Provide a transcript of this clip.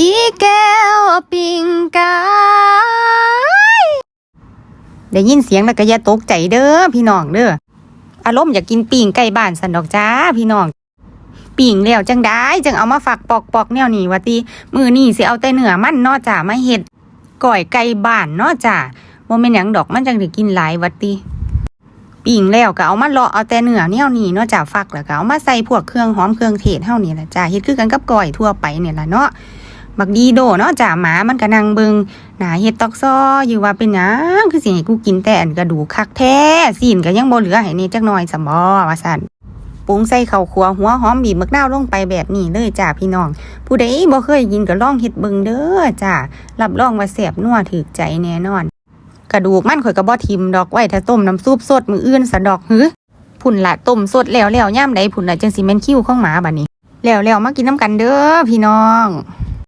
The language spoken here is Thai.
อีแก้วปิงกายได้ยินเสียงแล้วก็อย่าตกใจเด้อพี่น้องเด้ออารมณ์อยากกินปิงไก่บ้านสันดอกจ้าพี่น้องปิ่งแล้วจังได้จังเอามาฝักปอกปอกแนวนี้วะติมือนี่สิเอาแต่เนื้อมันนอจ้ามาเฮ็ดก่อยไก่บ้านนอจ้าบ่แม่นหยังดอกมันจังได้กินหลายวะติปิ่งแล้วก็เอามาเลาะเอาแต่เนื้อแนวนี้นาะจ้าฟักแล้วก็เอามาใส่พวกเครื่องหอมเครื่องเทศเฮานี่แหละจ้าเฮ็ดคือกันกับก้อยทั่วไปเนี่ยแหละเนาะ บักดีโดเนาะจ้าหมามันก็นั่งเบิงหนาเฮ็ดตอกซ้ออยู่ว่าเป็นหยังคือสิให้กูกินแต่อันกระดูกคักแท้ซีนก็ยังบ่เหลือให้นี่จักหน่อยซะบ่ว่าซั่นปรุงใส่ข้าวคั่วหัวหอมบีบมะนาวลงไปแบบนี้เลยจ้าพี่น้อง ผู้ใดบ่เคยกินก็ลองเฮ็ดเบิ่งเด้อจ้ารับรองว่าแซ่บนัวถูกใจแน่นอน กระดูกมันข่อยก็บ่ทิมดอกไว้ถ้าต้มน้ำซุปสดมืออื่นสะดอกหือพุ่นละต้มสดแล้วแล้วย่ามใดพุ่นละจังสิแม่นคิ้วของหมาบัดนี้ แล้วแล้วมากินน้ำกันเด้อพี่น้อง